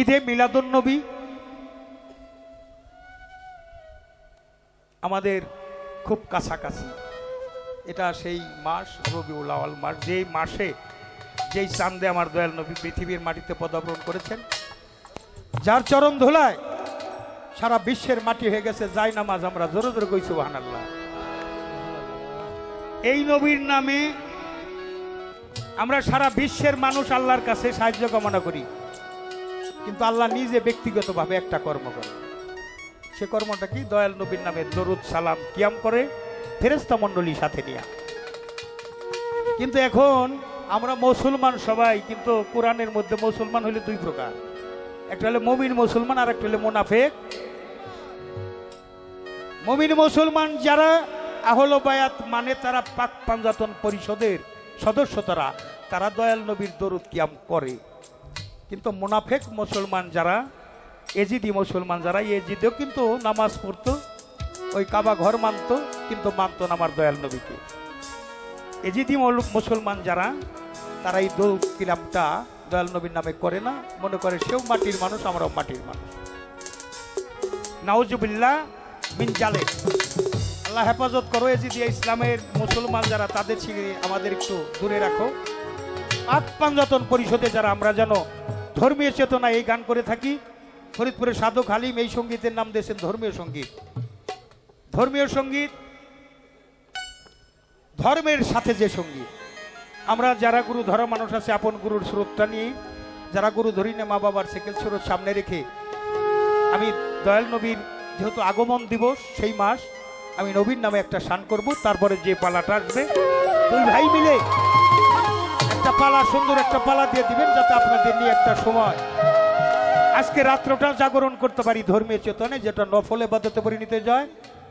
ঈদে মিলাদুন নবী। আমাদের খুব কাছাকাছি। এটা সেই মাস, রবিউল আওয়াল মাস। যেই মাসে, যেই চান্দে আমার দয়াল নবী পৃথিবীর মাটিতে পদার্পণ করেছেন, যার চরণ ধুলায় সারা বিশ্বের মাটি হয়ে গেছে, যাই নামাজ আমরা জোরে জোরে কইছি আল্লাহ এই নবীর নামে আমরা সারা বিশ্বের মানুষ আল্লাহর কাছে সাহায্য কামনা করি। কিন্তু আল্লাহ নিজে ব্যক্তিগতভাবে একটা কর্ম করে। সে কর্মটা কি? দয়াল নবীর নামে দরুদ, সালাম, কিয়াম করে ফেরেস্তা মণ্ডলী সাথে নিয়ে কিন্তু এখন আমরা মুসলমান সবাই, কিন্তু কোরআনের মধ্যে মুসলমান হলে দুই প্রকার। একটা হলে মমিন মুসলমান, আর একটা হলে মোনাফেক। মমিন মুসলমান যারা আহল বায়াত মানে তারা পাক পাঞ্জাতন পরিষদের সদস্য তারা তারা দয়াল নবীর দরুদ, কিয়াম করে। কিন্তু মোনাফেক মুসলমান যারা, এজিদি মুসলমান যারা, এজিদেও কিন্তু নামাজ পড়তো, ওই কাবা ঘর মানতো, কিন্তু মানতো না আমার দয়াল নবীকে। এজিদি মুসলমান যারা, তারা এই দৌড় কিলামটা দয়াল নবীর নামে করে না, মনে করে সেও মাটির মানুষ, আমরাও মাটির মানুষ। নাউজুবিল্লাহ মিন জালে আল্লাহ হেফাজত করো, এজিদি ইসলামের মুসলমান যারা, তাদের থেকে আমাদের একটু দূরে রাখো। পাক পরিষদে যারা, আমরা যেন ধর্মীয় চেতনা এই গান করে থাকি। ফরিদপুরের সাধক হালিম এই সঙ্গীতের নাম দিয়েছেন ধর্মীয় সংগীত। ধর্মীয় সংগীত, ধর্মের সাথে যে সংগীত। আমরা যারা গুরু ধরা মানুষ আছে, আপন গুরুর স্রোতটা নিয়ে যারা গুরু ধরি না, মা বাবার সেকেল স্রোত সামনে রেখে আমি দয়াল নবীর যেহেতু আগমন দিবস সেই মাস, আমি নবীর নামে একটা শান করব, তারপরে যে পালাটা আসবে, দুই ভাই মিলে একটা পালা, সুন্দর একটা পালা দিয়ে দিবেন যাতে আপনাদের নিয়ে একটা সময়। আজকে রাত্রটা জাগরণ করতে পারি ধর্মীয় চেতনে, যেটা নফলে বাধ্যতে পরিণত যায়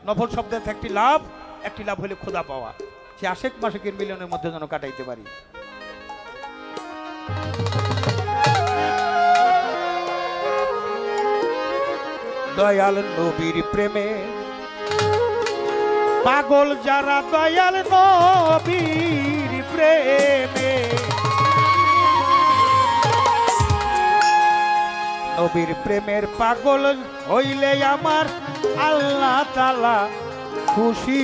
নফল শব্দের একটি লাভ একটি লাভ হলে খোদা পাওয়া। সে আশেক মাসেকের মিলনের মধ্যে যেন কাটাইতে পারি। দয়াল নবীর প্রেমে, পাগল যারা দয়াল নবীর প্রেমে নবীর প্রেমের পাগল হইলে আমার আল্লাহ তালা খুশি।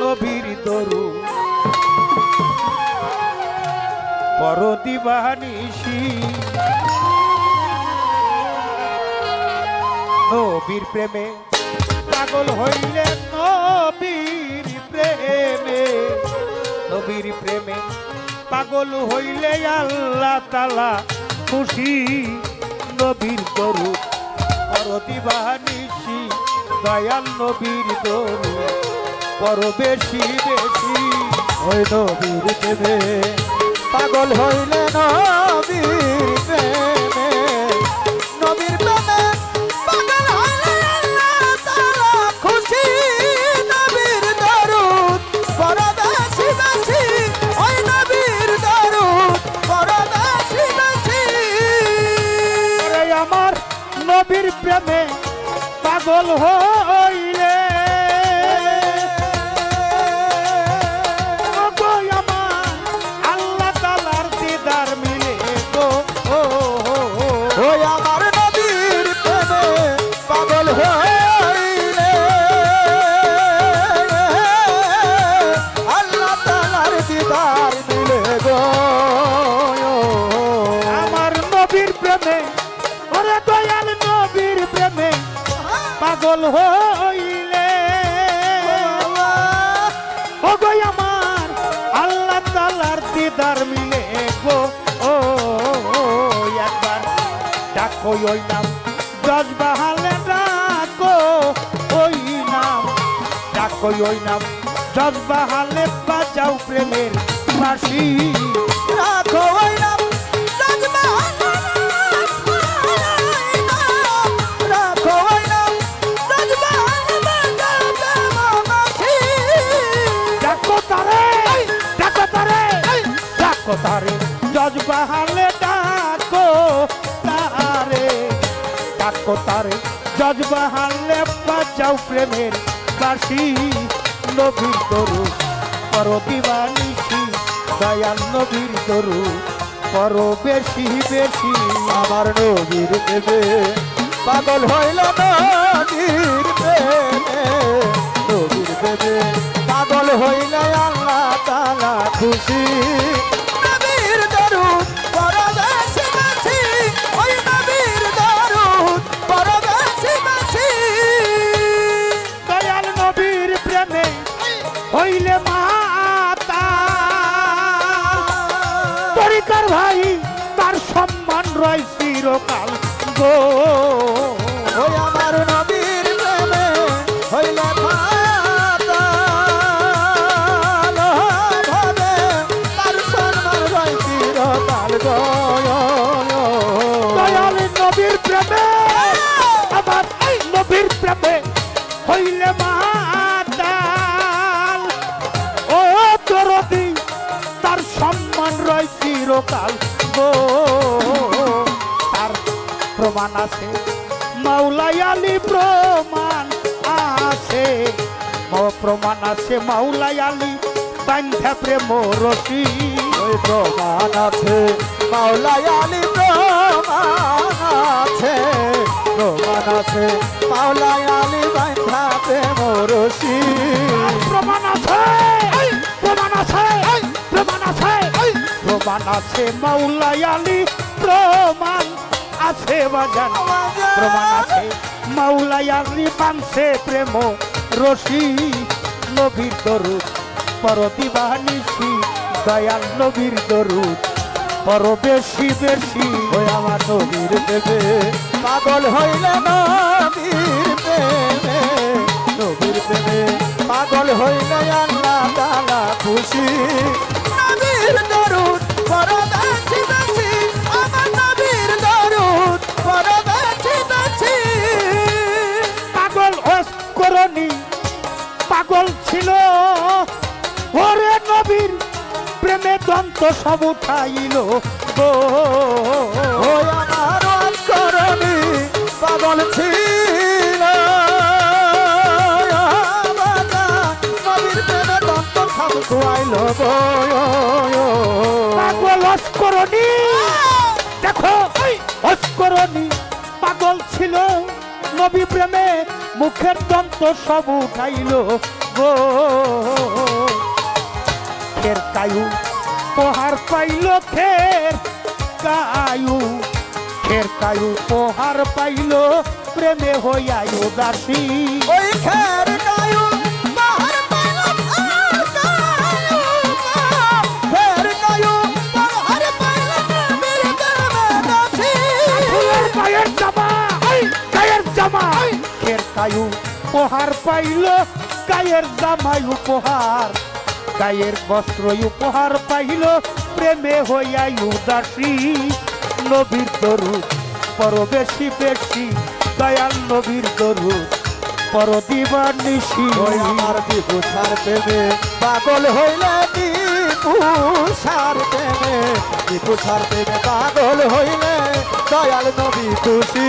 নবীর দরু। বড় দিবানিসি নবীর প্রেমে পাগল হইলে নবীর প্রেমে। নবীর প্রেমে পাগল হইলে আল্লাহ তালা খুশি, নবীর করু আরতি দিবানিসি দয়াল নবীর করু বড় বেশি। ওই নবীর দেবে পাগল হইলে নবীর প্রেমে পাগল পাগল হইলে। ও গো আমার, আল্লাহ তালার দিদার মিলে গো। ও, একবার ডাকো ওই নাম। দশ বাহালে ডাকো ওই নাম। ডাকো ওই নাম। দশ বাহালে বাজাও প্রেমের বাসি রাখো তারে দশ বাহালে ডাকো তারে ডাকো তারে দশ বাহালে বাজাও প্রেমের বাসি নবীর তরু পর দিবানিসি দয়াল নবীর তরু পর বেশি বেশি আমার নবীর দেবে পাগল হইল নদীর গয় দয়াল। নবীর প্রেমে আমার এই নবীর প্রেমে হইলে মাতাল ও দরদি তার সম্মান রয় চিরকাল গো। তার প্রমাণ আছে মাওলাই আলী প্রমাণ আছে। প্রমাণ আছে মাওলাই আলী বান্ধা প্রেম রসি ওই প্রমাণ আছে মাওলাই আলী প্রমাণ আছে প্রমাণ আছে মাওলাই আলী রশি প্রমাণ আছে প্রমাণ আছে প্রমাণ আছে প্রমাণ আছে মাওলাই আলী প্রমাণ আছে বাজান। প্রমাণ আছে মাওলাই আলী পানছে প্রেম রশি নবীর দরুদ পরদিবানিসি দয়াল নবীর দরুদ পর বেশি বেশি ওই আমার নবীর দেবে পাগল হইলে নবীর প্রেমে নবীর প্রেমে। পাগল হইলে আল্লাহ তালা খুশি। নবীর দরুদ দন্ত সব উঠাইল। অস্করণী পাগল ছিল। খুয়াইল পাগল অস্করণী। দেখো, অস্করণী পাগল ছিল। নবী প্রেমে মুখের দন্ত সব উঠাইল। গো খের কায়ু পোহার পাইল খের কায়ু খের কায়ু পোহার পাইল প্রেমে হইয়ায়ু দাসী ওই খের গায়ু বাহার পাইলাম আর গায়ু খের গায়ু বাহার গায়ের বস্ত্র উপহার পাইল, প্রেমে হইয়াই উদাসী। নবীর দরুদ পর বেশি, দয়াল নবীর দরুদ পর দিবার নিশি আমার বিভূষার প্রেমে পাগল হইলে বিভূষার প্রেমে বিভূষার প্রেমে পাগল হইলে দয়াল নবী খুশি।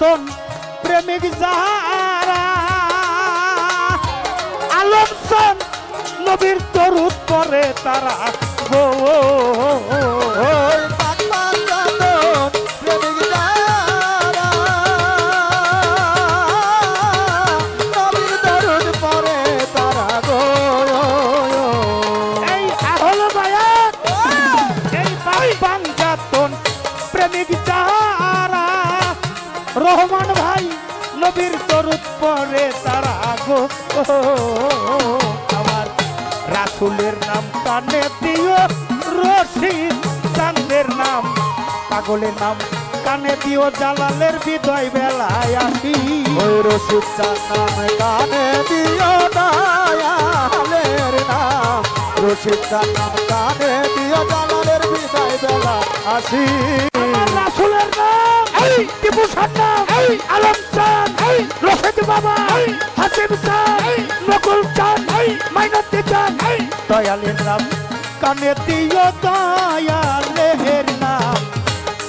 পাঞ্জাতন প্রেমিক যারা আলমসন নবীর তরুত পরে তারা গো আমার রাসুলের নাম কানে দিও, রশিদ চান্দের নাম। পাগলের নাম কানে দিও, জালালের বিদয় বেলায় আসি। ওই নাম কানে দিও দয়ালের নাম। রসিদ নাম কানে দিও, জালালের বিদায় বেলা আসি। রাসুলের নাম। টিপু সার নাম। এই আলম চান রশিদ বাবা। হাসিম চান নকুল চান মাইনতি চান দয়ালের নাম। কানে দিও দয়ালের নাম।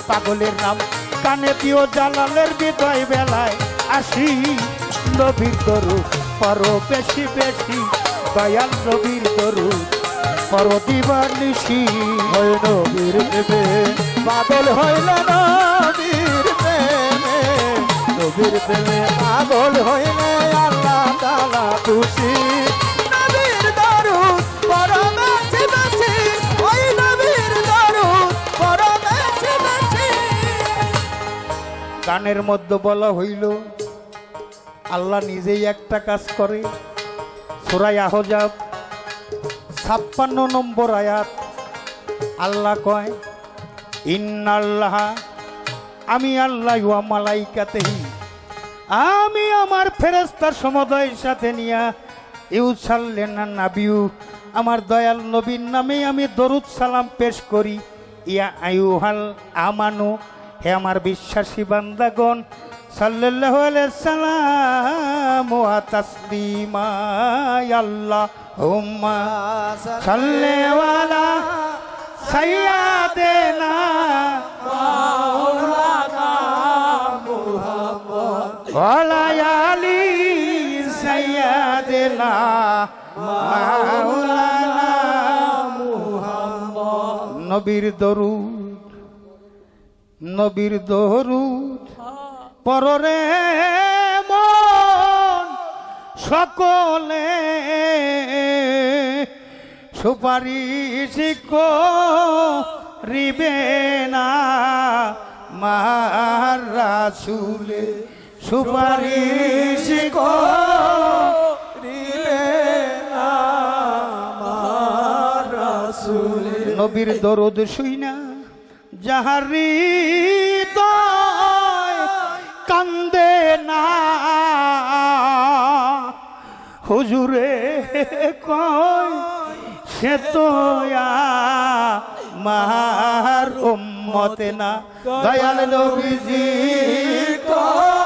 পাগলের নাম। কানে দিও জালালের বিদয় বেলায় আসি। নবীর দরু পরো বেশি বেশি। দয়াল নবীর দরু পরো দিবার নিশি। হয় নবীর প্রেমে পাগল হইল নবীর পাগল হইলে আল্লাহ তালা খুশি। গানের মধ্যে বলা হইল, আল্লাহ নিজেই একটা কাজ করে। সুরাই আহজাব, ছাপ্পান্ন নম্বর আয়াত, আল্লাহ কয়, ইন্নাল্লাহ, আমি আল্লাহ মালাইকাতেহি। আমি আমার ফেরেস্তার সমুদয়ের সাথে নিয়া ইউ ইউসাল্লেন নাবিউ, আমার দয়াল নবীর নামে আমি দরুদ সালাম পেশ করি। ইয়া আয়ুহাল আমানু, হে আমার বিশ্বাসী বান্দাগণ সাল্লাম ওয়া তাসলিমা আল্লাহ, হুম্মা সাল্লি ওয়ালা সাইয়্যিদিনা ওয়ালা আলি সাইয়্যিদিনা মাওলানা নবীর দরুদ নবীর দরুদ। পররে মন সকলে সুপারিশ করিবে না। মার রাসুলে সুপারিশ নবীর দরদ শুই না যাহারি কান্দে না। হুজুরে কয়, সে তো মার উম্মতে না। দয়াল নবীজি কয়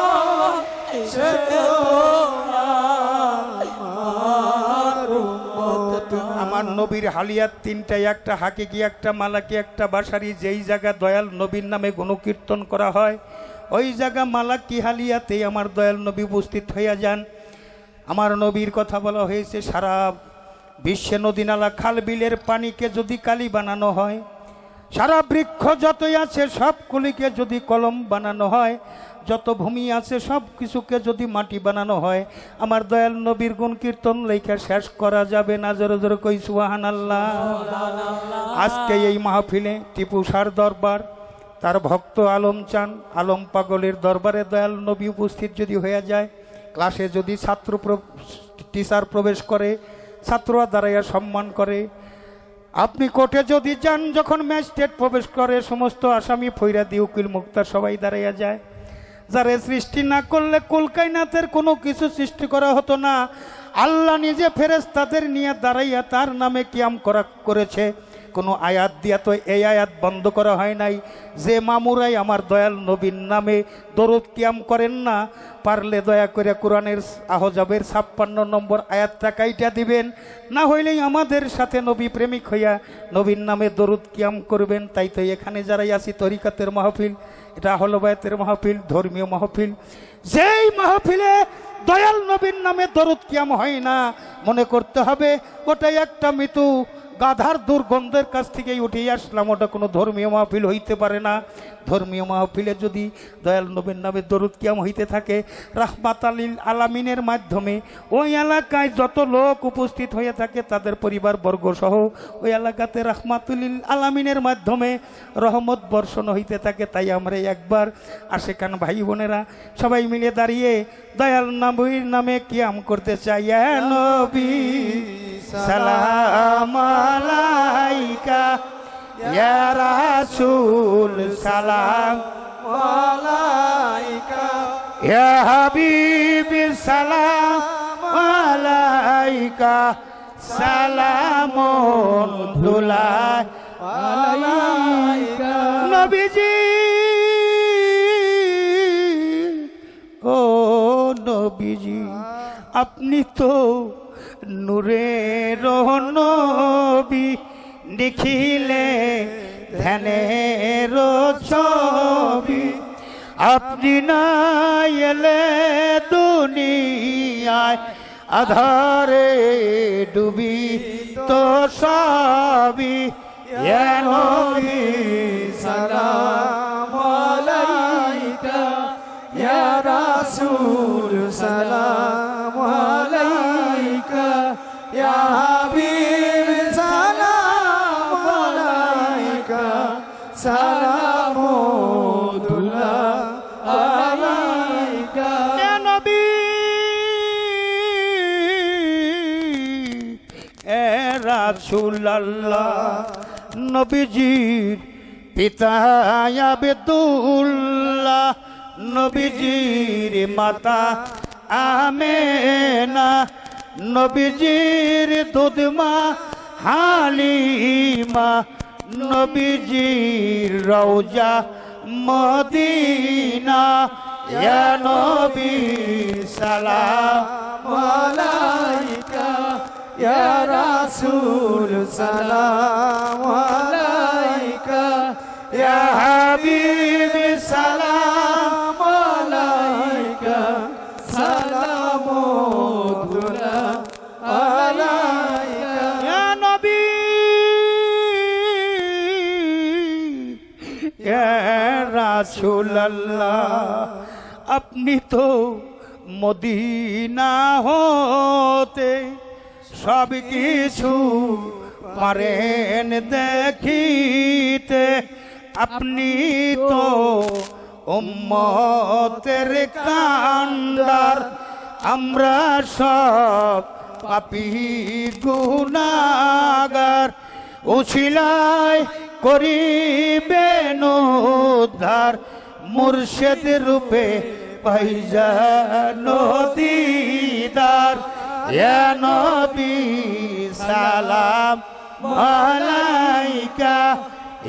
আমার নবীর হালিয়ার তিনটাই, একটা হাকিকি, একটা মালাকি, একটা বাসারি। যেই জায়গা দয়াল নবীর নামে গুণকীর্তন করা হয়, ওই জায়গা মালাকি হালিয়াতেই আমার দয়াল নবী উপস্থিত হইয়া যান। আমার নবীর কথা বলা হয়েছে, সারা বিশ্বে নদী নালা খাল বিলের পানিকে যদি কালি বানানো হয় সারা বৃক্ষ যতই আছে সবগুলিকে যদি কলম বানানো হয়, যত ভূমি আছে, সব কিছুকে যদি মাটি বানানো হয়, আমার দয়াল নবীর গুণ কীর্তন লেখা শেষ করা যাবে না, জোরে জোরে কই সুহান আল্লাহ আজকে এই মাহফিলে টিপু সার দরবার, তার ভক্ত আলম চান, আলম পাগলের দরবারে দয়াল নবী উপস্থিত যদি হয়ে যায়, ক্লাসে যদি ছাত্র টিচার প্রবেশ করে, ছাত্ররা দাঁড়াইয়া সম্মান করে আপনি কোর্টে যদি যান, যখন ম্যাজিস্ট্রেট প্রবেশ করে, সমস্ত আসামি ফৈরাদি উকিল মুক্তা সবাই দাঁড়াইয়া যায়। যারে সৃষ্টি না করলে কলকাইনাথের কোনো কিছু সৃষ্টি করা হতো না। আল্লাহ নিজে ফেরেস তাদের নিয়ে দাঁড়াইয়া তার নামে কিয়াম করা করেছে। কোনো আয়াত দিয়া তো এই আয়াত বন্ধ করা হয় নাই। যে মামুরাই আমার দয়াল নবীর নামে দরদ কিয়াম করেন না, পারলে দয়া করে কোরআনের আহজাবের ছাপ্পান্ন নম্বর আয়াতটা কাইটা দিবেন। না হইলেই আমাদের সাথে নবী প্রেমিক হইয়া নবীর নামে দরুদ কিয়াম করবেন। তাই তো এখানে যারাই আছি, তরিকাতের মাহফিল, এটা হলবায়তের মাহফিল, ধর্মীয় মাহফিল। যেই মাহফিলে দয়াল নবীর নামে দরুদ কিয়াম হয় না, মনে করতে হবে, ওটাই একটা মৃত্যু। গাধার দুর্গন্ধের কাছ থেকেই উঠে আসলাম। ওটা কোনো ধর্মীয় মাহফিল হইতে পারে না। ধর্মীয় মাহফিলে যদি দয়াল নবীর নামে দরুদ কিয়াম হইতে থাকে, রাহমাত আলিল আলামিনের মাধ্যমে ওই এলাকায় যত লোক উপস্থিত হয়ে থাকে, তাদের পরিবার বর্গ সহ ওই এলাকাতে রাহমাতুলিল আলামিনের মাধ্যমে রহমত বর্ষণ হইতে থাকে। তাই আমরা একবার আশেকান ভাই বোনেরা সবাই মিলে দাঁড়িয়ে দয়াল নবীর নামে কিয়াম করতে চাই। নবী সালাম আলাইকা ইয়া রাসূল সালাম। মালাইকা। ইয়া হাবিবি সালাম আলাইকা সালামুন দুলাই মালাইকা। নবীজি ও নবীজি আপনি তো নূরের নবী দেখিলে ধ্যানের ছবি। আপনি না এলে দুনিয়ায় আধারে ডুবি তো ইয়া নবী সালাম আলাইকা, ইয়া সালাম। রাসূলুল্লাহ, নবীজির পিতা আবেদুল্লাহ, নবীজির মাতা আমেনা, নবীজির দুধমা হালিমা, নবীজির রওজা মদিনা। ইয়া নবী সালাম আলাইকা ইয়া রাসূল, সালাম আলাইকা। ইয়া হাবিব, সালাম আলাইকা। সালামুল্লাহ আলাইকা। ইয়া নবী, ইয়া রাসূলুল্লাহ, আপনি তো মদিনা হতে সব কিছু পারেন দেখিতে। আপনি তো উম্মতের কান্ডার আমরা সব পাপি গুনাগার। উছিলায় করিবেন উদ্ধার মুর্শেদ রূপে পাইজা নদীদার ইয়া নবী সালাম আলাইকা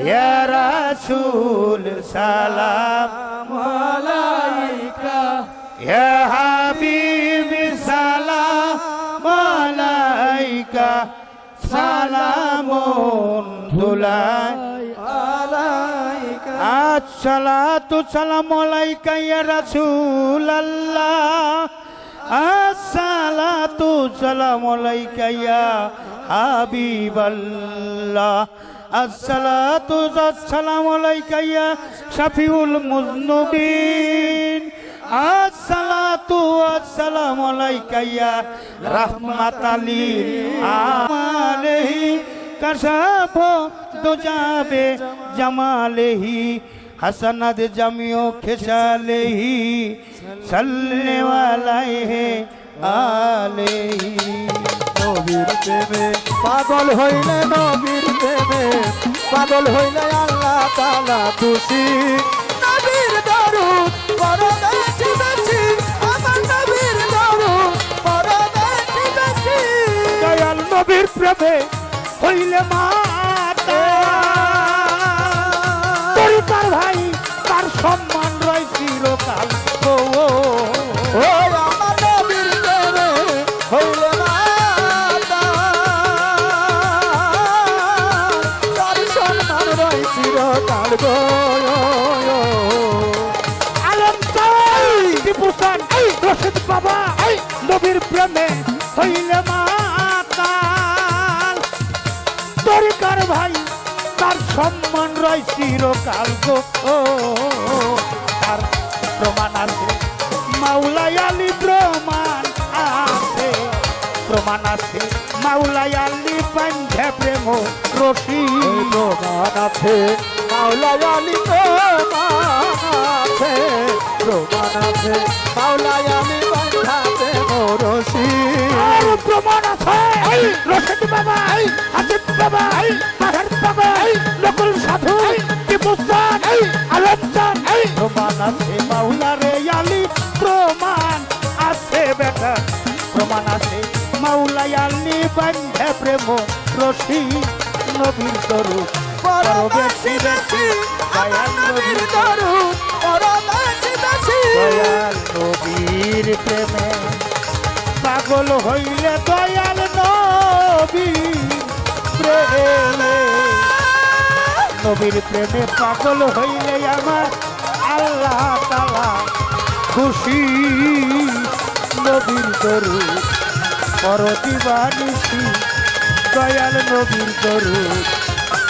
ইয়া রাসূল সালাম আলাইকা ইয়া হাবিব সালাম আলাইকা সালামুন দুলাই আলাইকা আসসালাতু সালামু আলাইকা ইয়া রাসূলুল্লাহ। আসসালাতু সালামু আলাইকা ইয়া হাবিবাল্লাহ। আসসালাতু সালামু আলাইকা ইয়া শাফিউল মুজনুবিন। আসসালাতু আসসালামু আলাইকা ইয়া রাহমাতালিল আমালিহি, কাশাফ দুজাবে জামালেহি। হাসানাদ জামিও খেসালেহি সাল্লে ওয়ালাইহি আলেহি। নবীর প্রেমে পাগল হইলে নবীর প্রেমে পাগল হইলে আল্লাহ তাআলা খুশি। নবীর দরুদ পড়ো বেশি বেশি আমার নবীর দরুদ পড়ো বেশি বেশি দয়াল নবীর প্রেমে হইলে মাতা বাবা নবীর প্রেমে হইলে মাতাল। তরিকার ভাই, তার সম্মান রয় চিরকাল গো। তার প্রমাণ আছে মাওলাই আলী প্রমাণ আছে প্রমাণ আছে। মাওলাই আলী পাঞ্জা প্রেম প্রমাণ আছে। মাওলা আলী আছে প্রমাণ আছে মাওলা আলী বান্ধাতে মরসি প্রমাণ আছে রশিদ বাবা হাজিব বাবা মাহার বাবা নকুল সাধু টিপুসান আলম চান প্রমাণ আছে মাওলা রে আলী প্রমাণ আছে বেটা। প্রমাণ আছে মাওলা আলী বান্ধে প্রেম রশি নবীর তরু বেশি বেশি আমার নবীর দরুদ বেশি বেশি দয়াল নবীর প্রেমে। পাগল হইলে দয়াল নবীর প্রেমে। নবীর প্রেমে পাগল হইলে আমার আল্লাহ তালা খুশি। নবীর দরু পরদিবানিসি দয়াল নবীর দরু।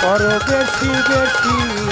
পর বেশি বেশি।